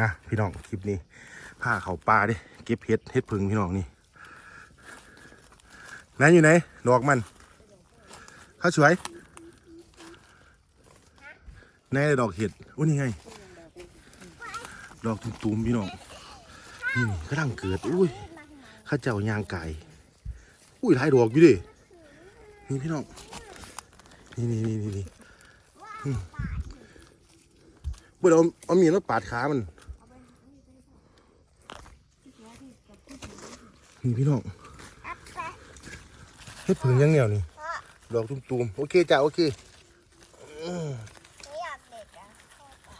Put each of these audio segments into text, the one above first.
ฮะพี่น้องคลิปนี้ผ้าเขาปลาดิเก็บเห็ดเห็ดพึ่งพี่น้องนี่ไหนอยู่ไหนดอกมันข้าสวยไหนดอกเห็ดโอ้นี่ไง ดอกตุ่มๆพี่น้องนี่กำลังเกิดอุ้ยข้าเจ้ายางไก่อุ้ยหลายดอกอยู่ดินี่พี่น้องนี่นี่นี่นี่นี่เมื่อเอาเอามีดมาปาดขามัน นี่พี่น้องเฮ็ดผึ่งยังเหนียวนี่ดอกตุ่มๆโอเคจ้ะโอเค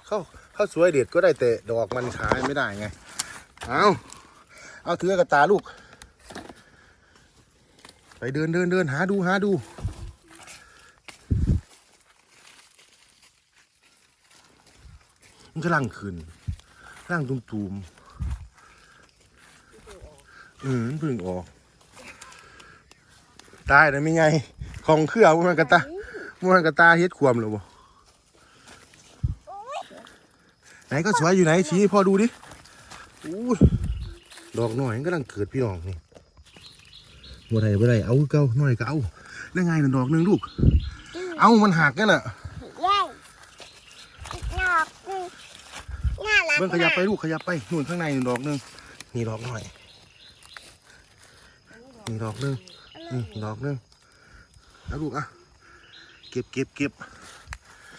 เข้าเข้าสวยเด็ดก็ได้แต่ดอกมันขายไม่ได้ไงเอาเอาถือกระตาลูก ไปเดินเดินเดินหาดูหาดูมันกำลังขึ้นกำลังตุ่มๆ อืมมันเพึ่งออกตายนะไม่ไง ของเครือมันกระตามันกระตาเฮ็ดความหรอบ่ไหนก็สวยอยู่ไหนชี้ให้พ่อดูดิอู้ยดอกหน่อยมันกำลังเกิดพี่น้องนี่บัวไดบัวไดเอาเก้าหน่อยก็เอาได้ไงน่ะดอกหนึ่งลูก เอามันหักกันน่ะเย้น่ารักน่ารักเบิ่งขยับไปลูกขยับไปนู่นข้างในนี่ดอกหนึ่งนี่ดอกหน่อย นี่ดอกหนึ่งนี่ดอกหนึ่งแล้วลูกอะเก็บเก็บเก็บ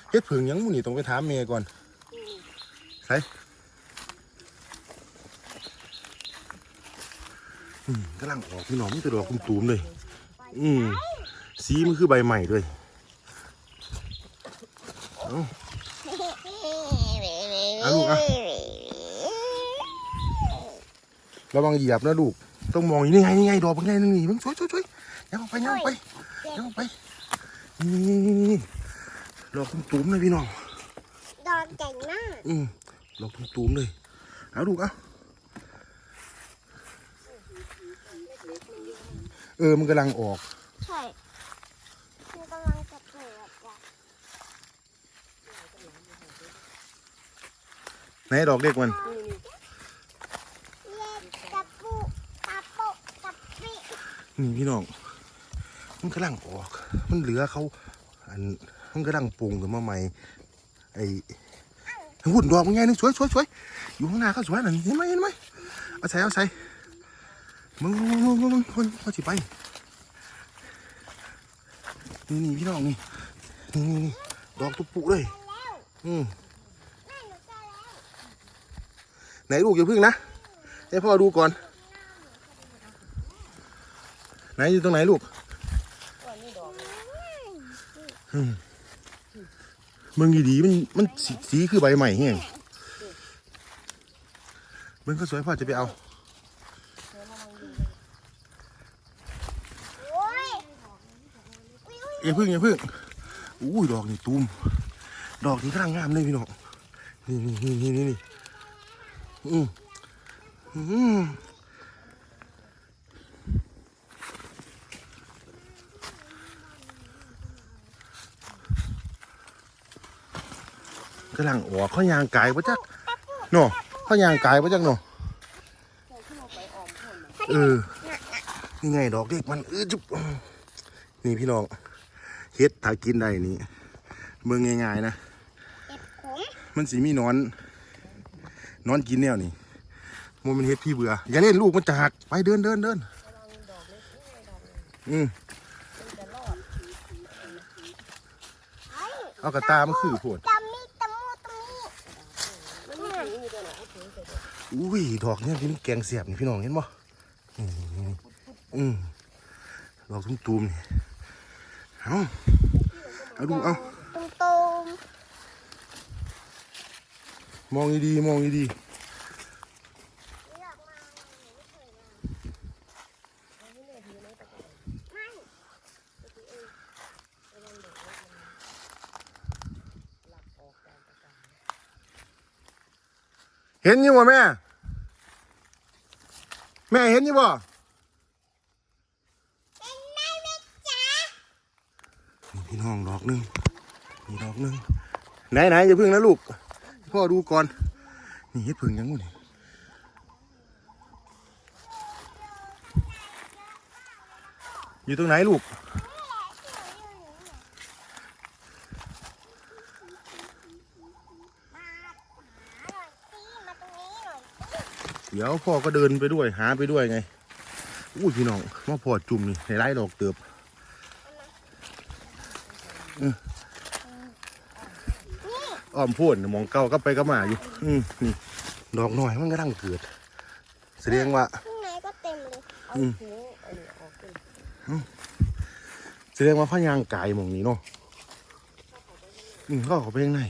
เฮ็ดผึ่งยังมุนี่ต้องไปถามเมย์ก่อนใส่กำลังออกพี่น้องมีแต่ดอกตุ่มๆเลย อืมสีมันคือใบใหม่ด้วยเอาลูกอะระวังเหยียบนะลูก ต้องมองอย่างนี่ไงนี่ไงดอกเป็นไงนึงนี่มึงช่วยช่วยช่วยยังออกไปยังออกไปยังออกไปนี่นี่นี่นี่ดอกตุ้มๆเลยพี่น้องดอนเก่งมากอืมดอกตุ้มๆเลยเอาลูกเอาเออมันกำลังออกใช่มันกำลังจะเกิดอะไหนดอกเล็กมัน เล็กกระปุกกระปุกกระปิ นี่พี่น้อง มันกำลังออก มันเหลือเขา อัน มันกำลังปรุงขึ้นมาใหม่ ไอ้หุ่นดอกมันไงนึงสวยสวยสวยอยู่ข้างหน้าเขาสวยนั่นเห็นไหมเห็นไหมเอาใส่เอาใส่มึงมึงมึงมึงคนเขาสิไป นี่นี่พี่น้องนี่นี่นี่นดอกตุ๊ปุเลยอืมไหนลูกอย่าพึ่งนะให้พ่อดูก่อน ไหนอยู่ตรงไหนลูกมึงดีๆมันมันสีสีคือใบใหม่เฮียมึงก็สวยพ่อจะไปเอาโอ้ยอย่าพึ่งอย่าพึ่งอู้ยดอกนี่ตูมดอกนี่กำลังงามเลยพี่น้องนี่นี่นี่นี่นี่อืมอืม กำลังออเขายางกายปะจักเนาะเขายางกายปะจักเนาะเออนี่ไงดอกเด็กมันเออจุ๊บนี่พี่น้องเฮ็ดถ้ากินได้นี่เบิ่งง่ายๆนะมันสีมีนอนนอนกินแนวนี่มันเป็นเฮ็ดพี่เบื่ออย่าเล่นลูกมันจะหักไปเดินเดินเดินอืมเอากระตามันคือโผด ตะมีตะมูตะมี อุ้ยดอกเนี่ยที่มันแกงเสียบนี่พี่น้องเห็นบ่นี่นี่นี่อืมดอกตุ้มๆนี่เอาเอาดูเอาตุ่มตุ่มมองดีๆมองดีอยากมาไม่ๆเห็นอยังบ่แม่ แม่เห็นอยังบ่เป็นไงไหมจ๊ะนี่พี่น้องดอกหนึงนี่ดอกหนึงไหนไหนอย่าพึ่งนะลูก พ่อดูก่อน นี่เฮ็ดผึ่งยังงูนี่อยู่ตรงไหนลูก มาหาหน่อยสิมาตรงนี้หน่อย เดี๋ยวพ่อก็เดินไปด้วยหาไปด้วยไงอุ้ยพี่น้องมาพอจุ่มนี่ในไร่ดอกเติบอืมอ้อมพูดมองเก้าก็ไปก็มาอยู่ อืมนี่ดอกหน่อยมันก็ตั้งเกิด แสดงว่าข้างในก็เต็มเลยเอาหูอันนี้ออกเลยแสดงว่าพยางกายหมองนี้เนาะอืมก็เขาไปยังไง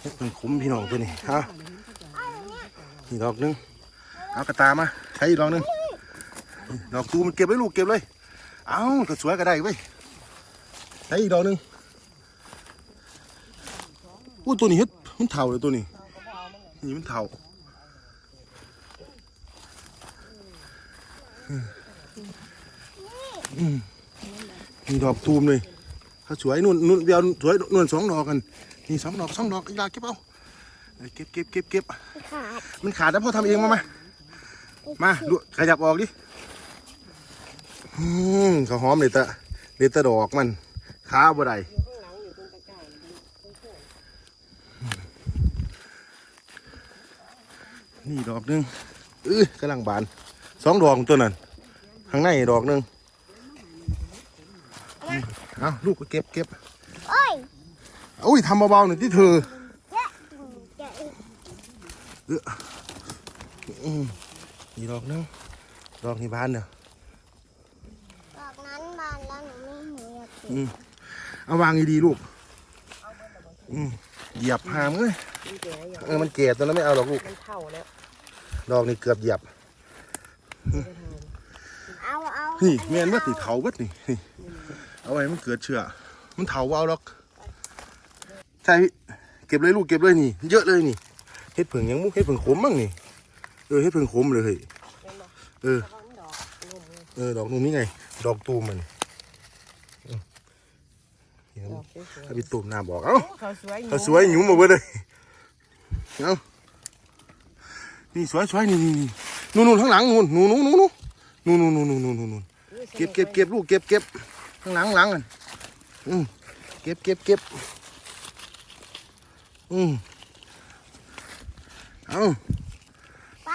เฮ็ดเป็นคุ้ มพี่น้องตัวนี้ฮะนี่ดอกนึงเอากระตามาใช้อีกดอกนึงดอกตูมันเก็บไว้ลูกเก็บเลย เอาก็สวยก็ได้เว้ยใช้อีกดอกนึงอู้ตัวนี้เฮ็ดมันเท่าเลยตัวนี้นี่มันเท่าอืมนี่ดอกตูมเลยเขาสวยนุ่นนุ่นเดียวสวยนุ่นสองดอกกันนี่สองดอกสองดอกอีกลาเก็บเอา เก็บเก็บเก็บเก็บขาดมันขาดแล้วพ่อทำเองมามามาดูขยับออกดิอืมเขาหอมเลยตะเดตะดอกมันขาบ่ได้อยู่ข้างหลังอยู่ตรงตะกร้าอยู่ตรงโคนนี่ดอกหนึงเออกำลังบานสองดอกตัวนั้นข้างในดอกหนึงอืมเอาลูกก็เก็บเก็บโอ้ยอุ้ยทำเบาๆหน่อยที่เธอเยอะเยอะ อีกอืมนี่ดอกหนึงดอกนี่บานเนาะดอกนั้นบานแล้วหนูไม่เห็นอยากกินอืมเอาวางดีๆลูกอืมเหยียบหามเลยมันแก่อย่างเออมันเกลียดตัวนั้นไม่เอาหรอกลูกมันเท่าแล้วดอกนี่เกือบเหยียบ เอาเอานี่แม่นว่าติเถาเบิดนี่นี่เอาไว้มันเกิดเชื้อมันเถาเอาหรอกใช่พี่เก็บเลยลูกเก็บเลยนี่ เยอะเลยนี่ เฮ็ดผึ่งยังมุกเฮ็ดผึ่งขมบ้างนี่เออเฮ็ดผึ่งขมเลยเฮ้ยเป็นบ่เออเพราะมันดอกงมไงเออดอกนูนนี่ไง ดอกตูมมันอืมเดี๋ยวดอกสวยเอาไปตูมน้ำบอกเอ้าๆเขาสวยเขาสวยหยุ่มมาเบิดเลยเอ้านี่สวยสวยนี่นี่นี่นู่นนู่นข้างหลังนู่นนู่นนู่นนู่นนู่นนู่นนู่นนู่นนู่นนู่นเก็บเก็บเก็บลูกเก็บเก็บข้างหลังหลังอะอืมเก็บเก็บเก็บอืม เอาไป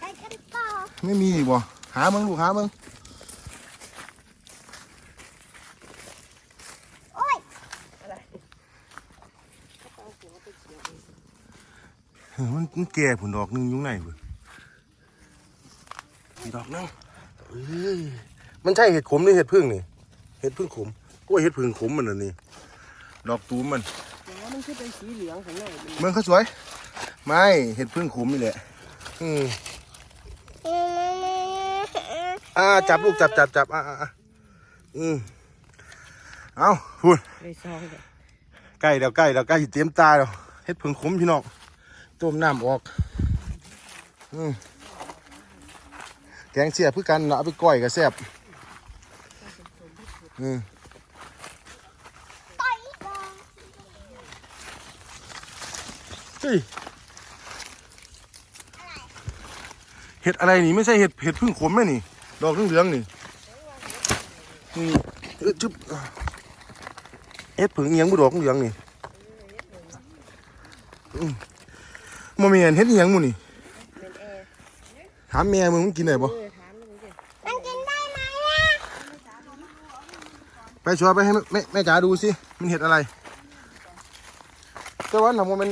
ไปกันต่อไม่มีอีกบ่หามึงลูกหามึงโอ้ยอะไรเออมันมันแก่ผุนดอกหนึงอยุ่งไหนเว้ยอีกดอกหนึงเอ้ยมันใช่เห็ดขมหรือเห็ดพึ่งนี่เห็ดพึ่งขมกล้วยเห็ดพึ่งขมมันน่ะนี่ดอกตูมมัน แต่ว่ามันคือเป็นสีเหลืองข้างในมัน เมืองเขาสวย ไม่เห็ดพึ่งขมนี่แหละอืมอ่าจับลูกจับจับจับอ่าอ่าอ่าอืมเอาพูดเลยซองเลยใกล้เดี๋ยวใกล้เดี๋ยวใกล้สิเตรียมตายแล้วเฮ็ดผึ่งขมพี่น้องต้มน้ำออกอืมแกงเสียบเพื่อกันละเอาไปก้อยกับแซ่บอืม ไปก่อน เฮ้ ยเห็ดอะไรนี่ไม่ใช่เห็ดเห็ดพึ่งขมแม่นี่ ดอกเหลืองๆนี่นี่เออจุ๊บเห็ดผึ่งเอียงบุดอกเหลืองนี่อืมโมเมนเห็ดเอียงหมูนี่เป็นแอร์ถามแม่มึงมึงกินได้บ่เออถามแล้วมันจะมันกินได้ไหมอะไปชัวร์ไปให้แม่แม่แม่จ๋าดูสิมันเห็ดอะไรแต่ว่าหนังมัน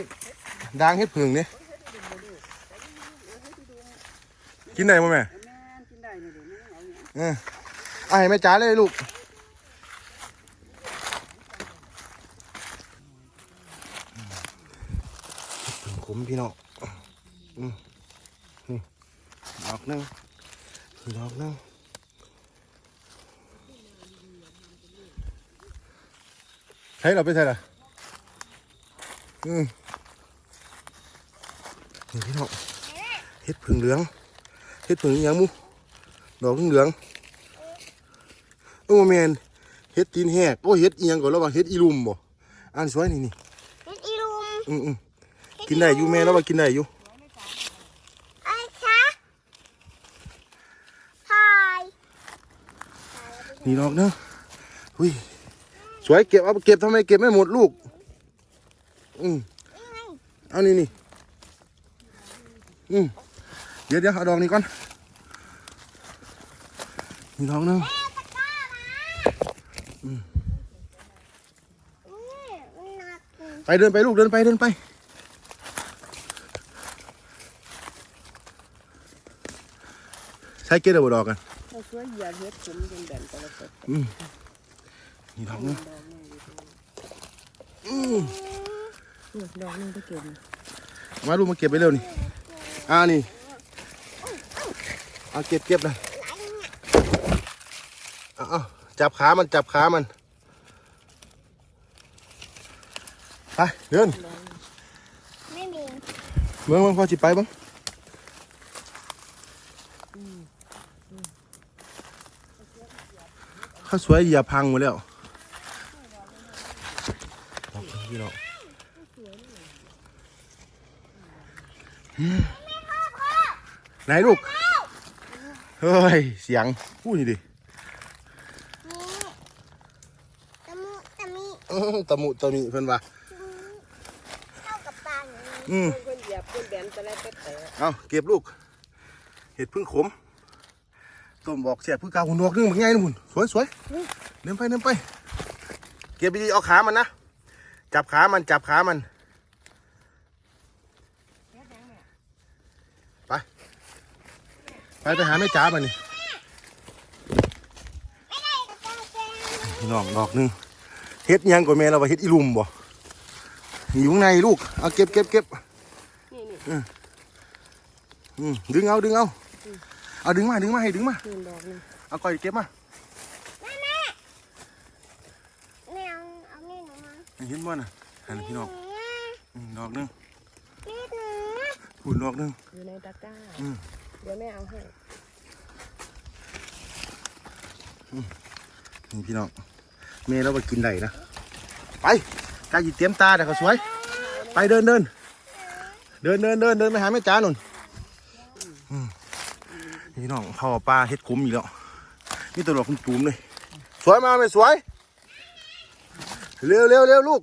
ด่างเห็ดผึ่งเนี่ยกินได้บ่แม่กินได้เลยเดี๋ยวไม่เอาเนี่ยเออเอาให้แม่จ๋าเลยลูกถึงขมพี่น้องอืมนี่ดอกหนึงดอกหนึงใช้เราไปใช่ละอืม นี่พี่น้องเฮ็ดผึ่งเหลืองเฮ็ดผึ่งอีหยังหมูดอกเหลืองๆโอ้แมนเฮ็ดตีนแหกโอ้เฮ็ดอีหยังก่อนแล้วว่าเฮ็ดอีลุมบ่อ่านสวยนี่นี่เฮ็ดอีลุมอืมอืมกินได้อยู่แม่แล้วว่ากินได้อยู่ไอ้คะพายนี่ดอกเนาะอุ้ยสวยเก็บเอาเก็บทำไมเก็บไม่หมดลูกอืมเอานี่นี่ อืมเดี๋ยวเดี๋ยวเอาดอกนี้ก่อนนี่ดอกหนึงนี่มันหนักไปเดินไปลูกเดินไปเดินไปใช้เกล็ดเอาบ่ดอกกันถ้าช่วยเหยียดเฮ็ดผมเป็นแบนตะละตดนี่ดอกหนึงดอกนึงอืมดอกนึงไปเก็บมาลูกมาเก็บไปเร็วนี่ อ่านี่เอาเก็บเก็บเลยเอาเอาจับขามันจับขามันไปเดินไม่มีเมืองเมืองพอจิไปบ้างข้าวสวยอย่าพังหมดแล้วดอกพี่น้องอืม ไหนลูก เฮ้ย เสียงพูดนี่ดินี่ตะมุตะมิอื้อตะมุตะมิเพิ่นว่าเข้ากับปลาอย่างนี้อืมเพิ่นเหยียบเพิ่นแบนตะละตดแต่เอาเก็บลูก เห็ดพึ่งขม ต้มบอกเสียบพึ่งกาวหุ่นดอกนึงมันง่ายนะหุ่นสวยสวยเดินไปเดินไป เก็บดีๆเอาขามันนะ จับขามันจับขามัน ไป ไปไปหาแม่จ๋ามานี่พี่น้องดอกหนึงเฮ็ดหยังกว่าแม่เราว่าเฮ็ดอีลุมบ่อยู่ข้างในลูก เอาเก็บเก็บเก็บนี่นี่อืมดึงเอาดึงเอาเอาดึงมาดึงมาให้ดึงมานี่ดอกนึงเอาก่อยเก็บมาแม่แม่แม่เอาเอามีดหนูมาเห็นบ่น่ะหันพี่น้องอืมดอกหนึงมีดหนูหุ่นดอกหนึงอยู่ในตะกร้าอืม เดี๋ยวแม่เอาให้นี่พี่น้องเมย์เราไปกินได้นะ ไปกายหยิบเตรียมตาเดี๋ยวเขาสวย ไปเดินเดินเดินเดินเดินเดินไปหาแม่จ๋าหนุนพี่น้องพ่อปลาเฮ็ดคุ้มอีกแล้วนี่ตัวดอกคุณตูมเลย สวยมาไหมสวย เร็วเร็วเร็วลูก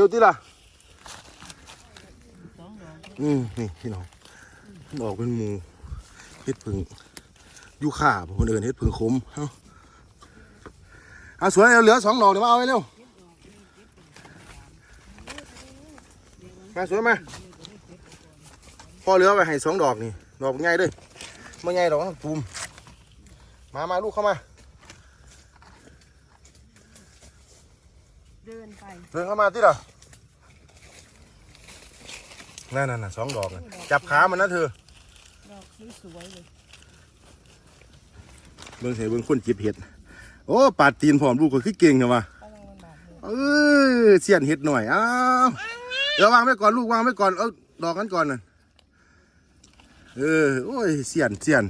ร็วที่ล่ะอืมนี่พี่น้องดอกเป็นหมูเฮ็ดผึ่งยูข่าคนอื่นเฮ็ดผึ่งคมเอาเอาสวยเอาเหลือสองดอกเดี๋ยวมาเอาไว้เร็วมาสวยมาพอเหลือไปให้สองดอกนี่ดอกง่ายเลยไม่ง่ายดอกปูมมามาลูกเข้ามา เดินไป เดินเข้ามาที่ละนั่นน่ะน่ะสองดอกน่ะจับขามันนะเธอดอกสวยๆเลยเบิ่งเห็นเบิ่งคนจิบเห็ด โอ้ปาดตีนพร้อมลูกก็คือเก่งเนอะวะกำลังมันบาดเลยเออเสียนเห็ดหน่อยอ้าวเดี๋ยววางไว้ก่อนลูกวางไว้ก่อนเอาดอกกันก่อนน่ะเออโอ้ยเสียนเสียน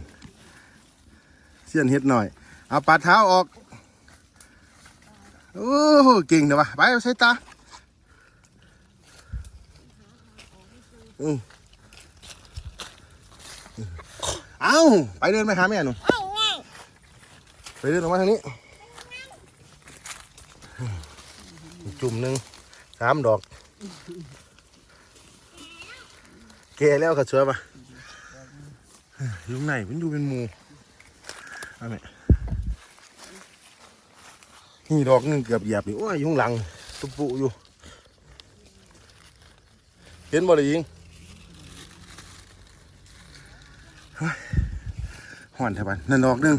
เสียนเห็ดหน่อยเอาปาดเท้าออก โอ้เก่งเนอะวะไปเอาใส่ตาอืมเอาไปเดินไปหาแม่หนูไปเดินออกมาทางนี้ จุ่มหนึ่งสามดอก แกแล้วก็เชื่อปะอยู่ไหนมันอยู่เป็นหมูเอาไหม นี่ดอกนึงเกือบเหยียบนี่โอ้ยยุ่งหลังตุบปุอยู่ เห็นบ่เลยยิงห่อนแถวบ้านนั่นดอกนึง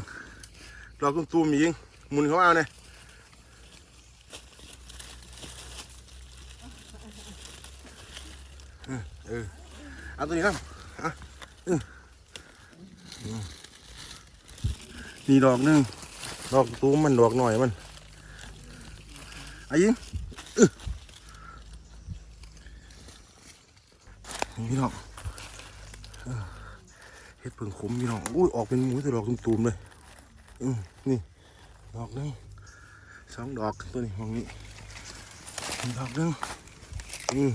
ดอกตุ้มๆมียิงมุนเขาเอาเนี่ยเออเอาตัวนี้ครับอะเออนี่ดอกนึงดอกตูมมันดอกหน่อยมัน ไอ้ยิงเออนี่พี่น้องเออเฮ็ดเพิ่งขมพี่น้องอุ้ยออกเป็นหมูแต่ดอกตุ่มๆเลยอืมนี่ ดอกนึงสองดอกตัวนี้มองนี้ดอกนึงอืม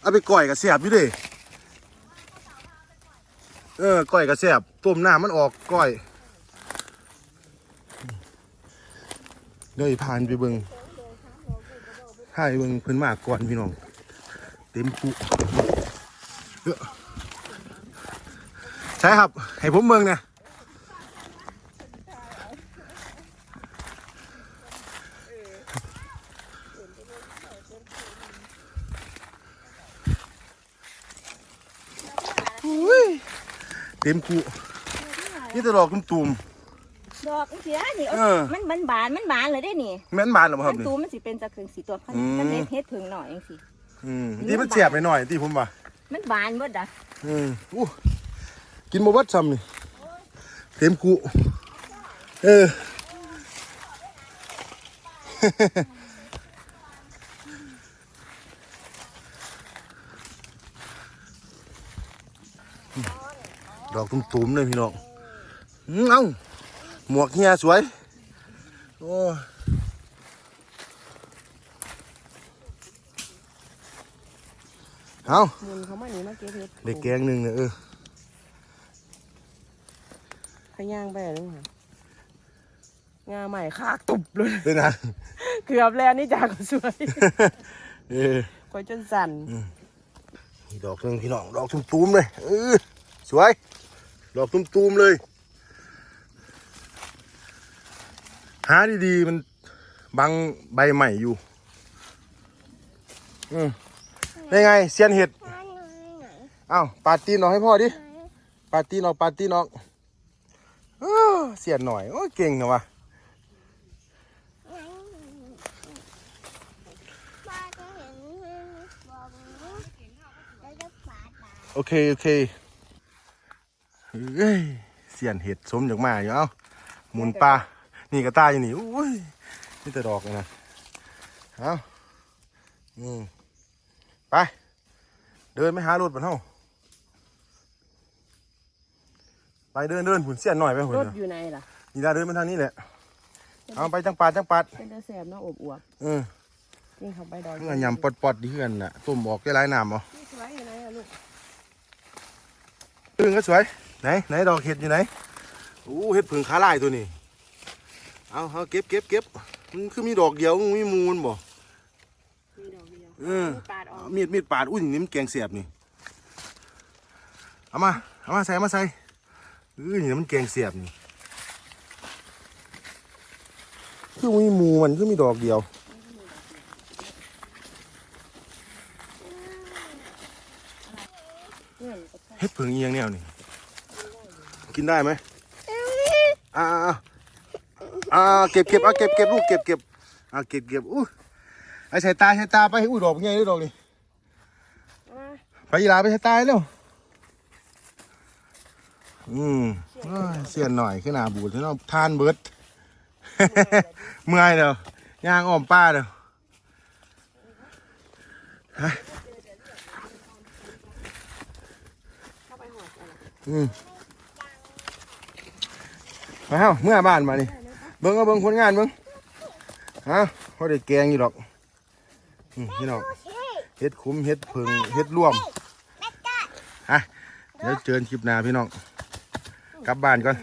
เอาไปก่อยกับเสียบอยู่ดิเออก่อยกับเสียบต้มน้ำมันออกก่อย เดี๋ยวอีพานไปเบิงถ่ายเบิงเพิ่นมากก่อนพี่น้อง เต็มปุเยอะใช่ครับ ให้ผมเบิงเนี่ยเต็มปุนี่แตลอกตุ่ม ดอกเสียนี่เออ มันมันบานมันบานเลยได้นี่ๆแม่นบานเหรอคมัรับนนี่ ตูมมันสิเป็นตะเคืองสีตัวเขาอืมจะเฮ็ดเฮ็ดผึ่งหน่อยเองสิอืมที่มันเสียบไปหน่อยที่ผมว่า มันบานเบิดอะอืมอู้กินมาวัดซ้ำนี่เต็มกุเออ ดอกตุ้มๆเลยพี่น้องอื้อเอ้า หมวกเฮียสวย โอ้ยเอาหมุนเขามาหนีมาเก็บเห็ดเด็กแกงหนึ่งเนี่ยเออขย่างไปเลยค่ะงาใหม่คากตุบเลยด้วยนะเกือบแล้วนี่จากสวยเออคอยจนสั่นนี่ดอกหนึ่งพี่น้องดอกตุ้มๆเลยเออสวย ดอกตุ้มๆเลย หาดีๆมันบังใบใหม่อยู่ อืมได้ไงเซียนเห็ดอ้าวปาดตีนออกให้พ่อดิปาดตีนออกปาดตีนออกเออเสียนหน่อยโอ้เก่งนะวะโอเค โอเคเฮ้ยเสียนเห็ดสมจากมาอยู่เอ้าหมุนปลา นี่กระตายอยู่นี่อุ้ยนี่แต่ดอกเลยนะเอาอืมไป เดินไม่หารถบันเฮาไปเดินเดินหุ่นเสียนหน่อยไปหุ่นรถเนาะอยู่ไหนล่ะนี่นะเดินมาทางนี้แหละเอาไปจังปาดจังปัดเป็นตะแสบเนาะอบอวบเออนี่เขาไปดอยเมื่อยำปอดปอดๆดีเพื่อนน่ะต้มออกได้หลายน้ำเหรอนี่สวยอยู่ไหนอะลูกพึ่งก็สวยไหนไหนดอกเห็ดอยู่ไหนอู้เห็ดผึ่งขาลายตัวนี้ เอาเอาเก็บเก็บเก็บมันคือมีดอกเดียวมันมีมูลบ่มีดอกเดียวเออปาดออกมีดมีดปาดอุ้ยนี่มันแกงเสียบนี่เอามาเอามาใส่เอามาใส่เอ้ยนี่มันแกงเสียบนี่คือมีหมูมันคือมีดอกเดียวเนี่ยเฮ็ดผึ่งเอียงแนวนี่กินได้ไหมอ่า อ่าเก็บเก็บอะเก็บเก็บลูกเก็บเก็บอ่าเก็บเก็บอู้ไอ้ใส่ตาใส่ตาไปอุ้ดอกใหญ่เดอกนี่เอามาไปยีราไปใส่ตาเร็วอืมเสียนหน่อยขึ้นหนาบูดที่น้องทานเบิดเมื่อยเด้อย่างอ้อมป้าเด้ออืมมาเฮ้าเมื่อบ้านมานี่ เบิ้งเอาเบิ้งผลงานเบิ้งฮะพอได้แกงอยู่หรอกพี่น้องเฮ็ดคุ้มเฮ็ดเพิงเฮ็ดร่วมฮะเดี๋ยวเจอคลิปหน้าพี่น้อง กลับบ้านก่อน